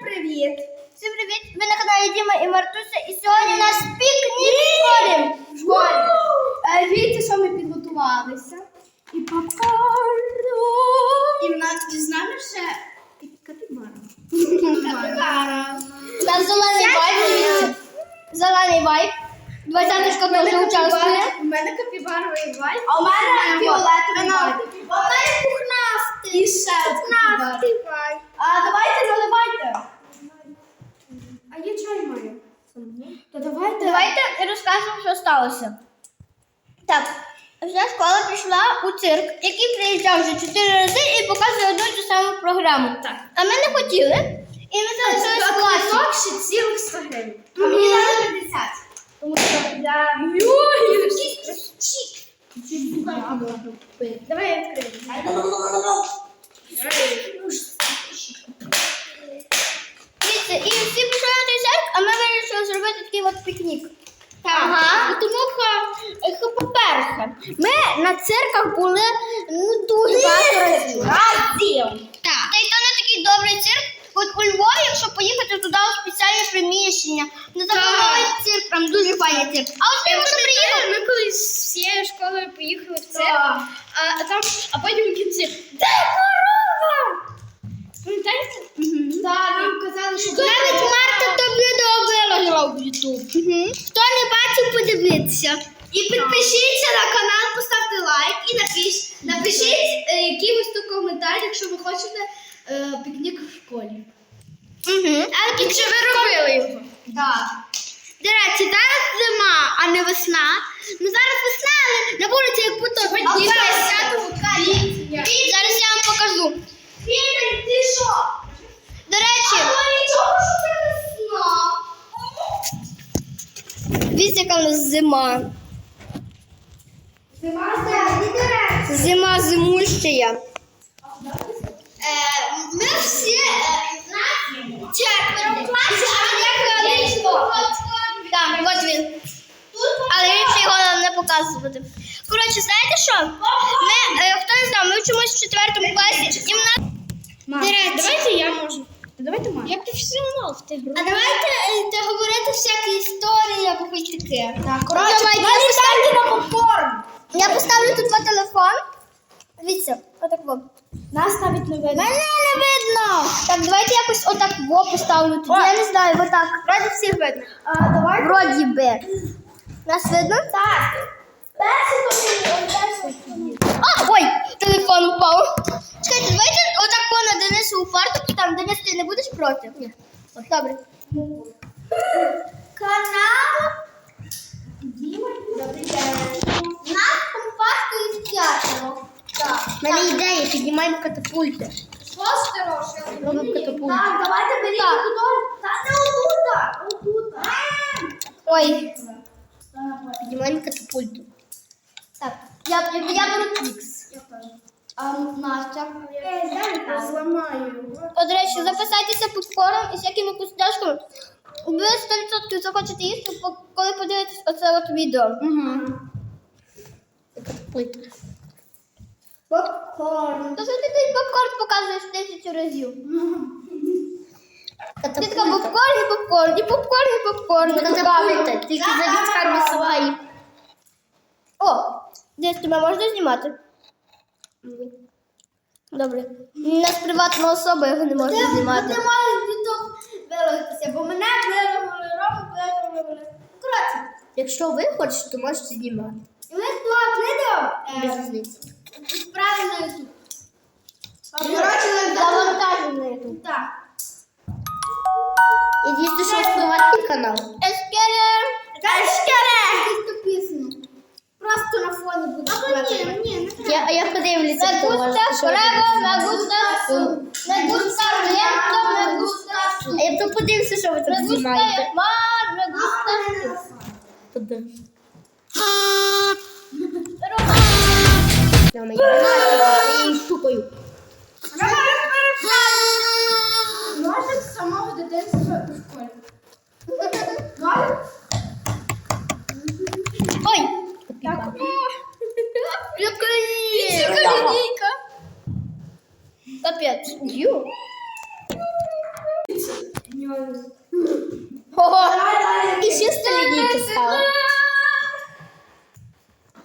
привіт! Всім привіт! Ви на каналі Діма і Мартуся. І сьогодні у нас пікнік в школі. В школі. Е, Дивіться, що ми підготувалися. І покажу. І в нас і з нами ще капібара. Капібара. Там зелений вайб. дивіться. Зелений вайб. Двадцяточка теж участвує. У мене капібаровий вайп. А у мене фіолетовий вайп. У мене пухнастий. І ще пухнастий вайп. А давайте наливайте. А я чай маю. То давайте. Давайте розкажемо, що сталося. Так, вся школа прийшла у цирк, який приїжджав вже чотири рази і показує одну і ту саму програму. Так. А ми не хотіли. І ми залишились в класі. Квиток ще цілих 100 гривень. А мені дали 50. Для... Давай я відкрию. Дивіться, і всі пішли на той цирк, а ми вирішили зробити такий от пікнік. Ага. І тому, що, по-перше, ми на цирках були ну, дуже багато разів. Разів. Так. Та й то не такий добрий цирк. От у Львові, якщо поїхати туди у спеціальне приміщення, не забудовий цирк, там дуже файний цирк. А от ми приїхали. Ми колись з всією школою поїхали в цирк, Так. а, а там, а потім в кінці, де корова? Пам'ятаєте? Так, нам казали, що Навіть Марта то відео виложила в Ютуб. Хто не бачив, подивіться. І підпишіться на канал, поставте лайк і напиш, напишіть е, якийсь тут коментар, якщо ви хочете е, пікнік в школі. Угу. Але якщо ви робили його. Так. До речі, зараз зима, а не весна. Ну зараз весна, але на вулиці як будто Сьогодні дійсно 10 квітня. Зараз я вам покажу. Вітер, ти що? До речі, нічого, що це весна. дивіться, яка в нас зима. Зима, зима, Зима зимущая. Е, Ми всі е, четверо в класі, а я ходить. Так, от він. Але він ще його показувати. Коротше, знаєте що? Ми, е, хто не знав, ми вчимось в четвертому класі, і в нас. Речі, Давайте я можу. Давайте Маша. Як ти все одно в тих А давайте е, те говорити всякі історії або хоч таке. Так, коротше, давайте, я налітайте на попкорн. Я поставлю тут на телефон. Дивіться, отак во. Нас навіть не видно. Мене не видно. Так, давайте якось отак во поставлю тут. Я не знаю, отак. Вроді всіх видно. А, давай. Вроді би. Нас видно? Так. А, ой, телефон упав. Чекайте, давайте отак на Денису у фартук. Там, Денис, ти не будеш проти? Ні. Добре. Канал. Нас компакту із п'ятеро. Так. У мене ідея, піднімаємо катапульти. Шостеро, Робимо катапульту. Так, давайте беріть туди. Та не отута. Отута. Ой, піднімаємо катапульту. Я, я, я беру твікс. А Настя? Я зламаю. О, до речі, записайтеся попкорном і всякими вкусняшками. Ви 100% захочете їсти, коли подивитесь оце от відео. Угу. Попкорн. То що ти той попкорн показуєш тисячу разів? Ти така попкорн і попкорн, і попкорн, і попкорн. Тільки за дітками свої. О, десь тебе можна знімати? Добре. У нас приватна особа, його не можна знімати. Ти маєш біток вилитися, бо мене вирвали, Рому вирвали. Коротше, Якщо ви хочете, то можете знімати. і ми тут відео. Без е, різниці. Правильно YouTube. Коротше, ми на YouTube. Так. І дійсно, що впливати канал. Якусь пісню. Просто на фоні буде. Або ні, ні, не Я, я подивлюся, хто може. me gusta su. Me gusta lento, me gusta. А я то подивлюся, що ви Me тут gusta знімаєте. mar, me gusta su. Подивлюся. Мама, я її штукаю. Ножик з самого дитинства у школі. Ножик? Ой! Так. Яка лінійка. Капець. Ю. Ого. І ще столідійки стало.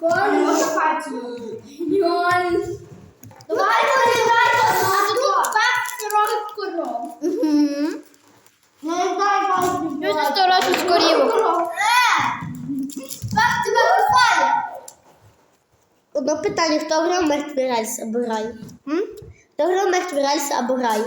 Може Фатію? Давайте, давайте, а тут пак років коров. Угу. Ну, дай вас Люди сто разів з корівок. Пак тебе купали. Одно питання, хто грав мертвий рельс або рай? М? Хто грав мертвий рельс або рай?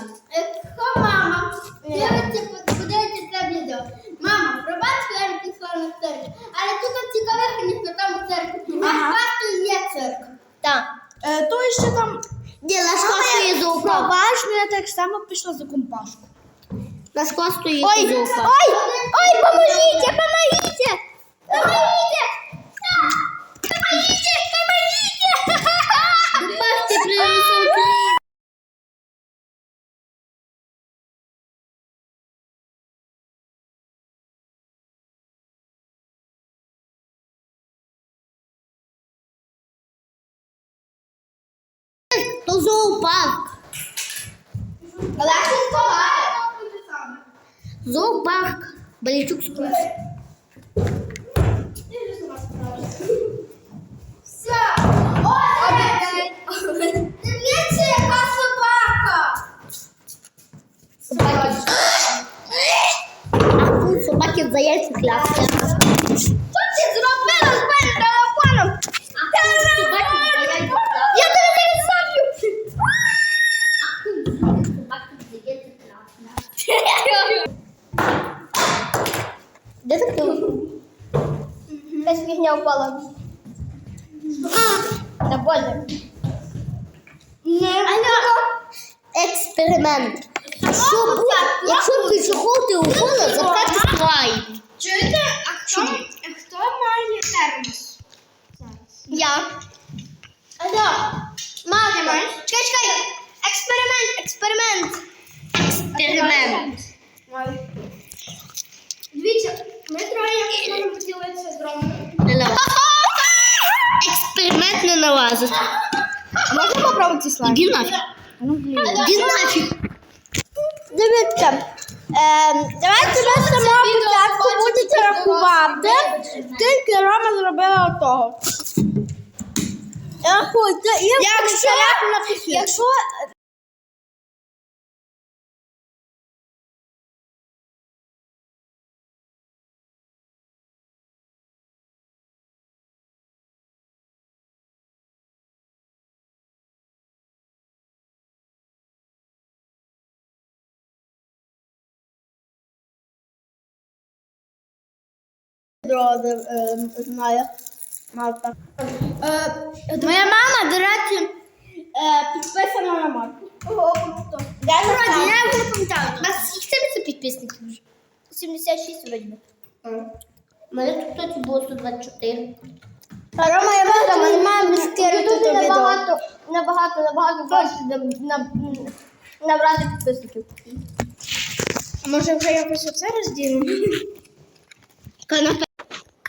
Хто мама? Дивиться, подивиться це відео. Мама, пробач, я пішла на церкву. Але тут цікавих ніхто там у церкві. А факту є церква. Так. Е, то ще там Ні, наш клас стоїть за упав. поважно, я так само пішла за компашку. Наш клас стоїть Ой, за ой, ой, помогите! Помогите! Помогите, помогите! ты принесу. То зоопарк. Зоопарк. Болячук сквозь. Все. Клясться. Що ти зробила з моїм телефоном? Клясться. Я тебе зараз заб'ю. Де ти Якась фігня впала. Та. Алло. Експеримент. Якщо, бу- якщо пішохол ти укола, запхати слайд. Чуєте, а хто, а хто має термос? Я. Алло. Мама, маєш? чекай, чекай. Експеримент, експеримент. Експеримент. Дивіться, ми троє можемо поділитися з Ромою. Експеримент не налазить. Можна попробувати слайд? Іди нафіг. Іди нафіг. Дивіться. Ем, давайте ми самого початку будете рахувати, скільки Рома зробила отого. Рахуйте і якщо, якщо Ем, знає. Марта. Моя мама, до речі, е, підписана на Марту. Я не знаю. пам'ятаю. У нас тебе це підписників вже? 76 вроді. У мене тут тоді було 124. А Рома, я виграв, ми не маємо Тут то відео. набагато, набагато, набагато на- набрати підписників. Може вже якось оце розділимо? Канапе.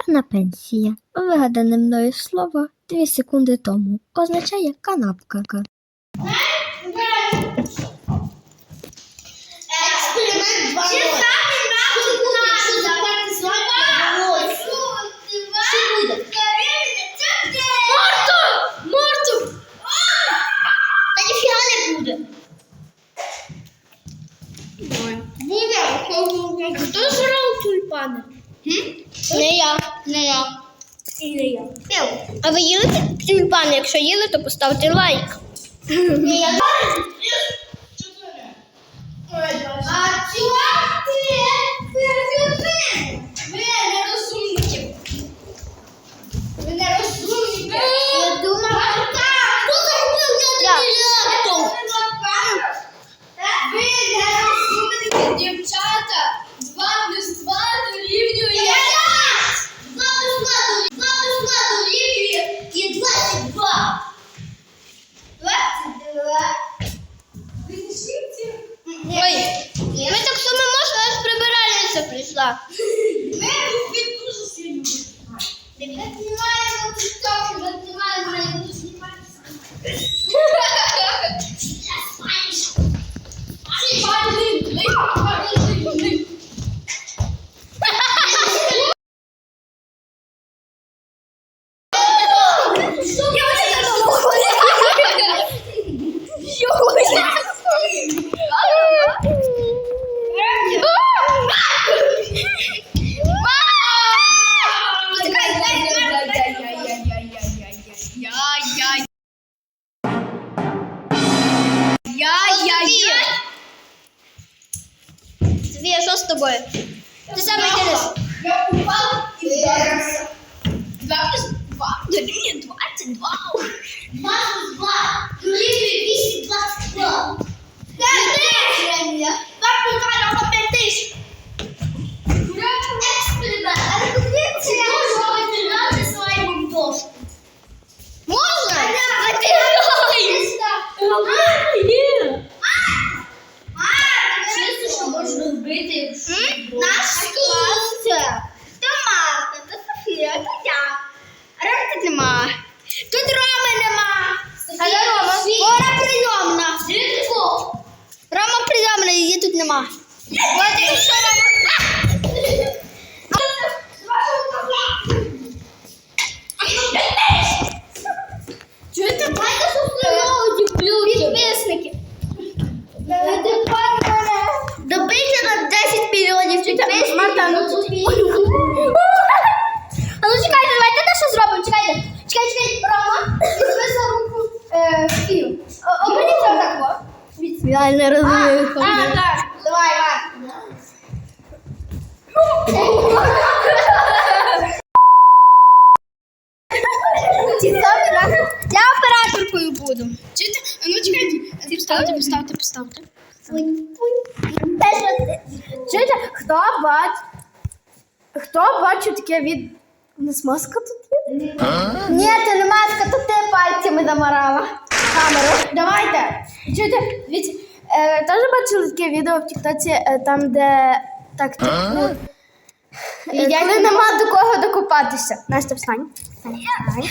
Канапенсія. Вигадане мною слово дві секунди тому. Означає канапка. Експеримент 2 Чи самі нахуй Якщо запхати слайд, то волосся. Що буде? Марту! Марту! Та ніфіга не буде. Буде. Хто зробив тюльпани? Не я. Не я. І не я. А ви їли тюльпани? Якщо їли, то поставте лайк. Не я. А чого ти? Ви Софія, що з тобою? Ти саме Денис. Я упав і вдарився. Два плюс два дорівнює 22. Два плюс два дорівнює вісім двадцять два. Два плюс два равно тисяч. Експеримент. Але подивіться, як можна витирати слаймом дошку. Можна? А ти Чисто, що можна вбити. Наш клас. То Марта, то Софія, то я. Роми тут нема. Тут Роми нема. Але Рома, вона прийомна. Рома прийомна, її тут нема. От і що Рома. Чуєте, знаєте, що впливають Підписники. Добийте на 10 мільйонів підписників. Марта, ну тут А ну чекайте, давайте те, що зробимо. Чекайте. Чекайте, чекайте, Рома. Візьми за руку е, Софію. О- Оберіть отак, о. Я не розумію. А, так. Давай, Марк. Я операторкою буду. Чуєте? Ну чекайте. Поставте, поставте, поставте. Чуєте, хто бачить? Хто бачив таке від... У нас маска тут є? Ні, це не маска, то ти пальцями замарала. Камеру. Давайте. Чуєте, дивіться, е, теж бачили таке відео в Тіктоці, е, там, де так, ну, е, коли нема до кого докопатися. Настя, встань. Встань, встань.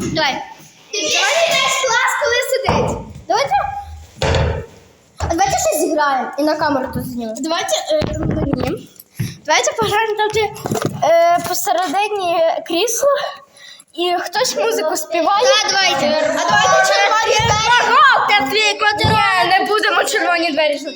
Давай. Давай весь клас, коли сидить. Давайте. А давайте щось зіграємо і на камеру тут знімемо. Давайте, е, ні. Давайте пограємо там, де е, посередині крісло, і хтось музику співає. Так, давайте. А давайте червоні двері. Ні, не будемо червоні двері.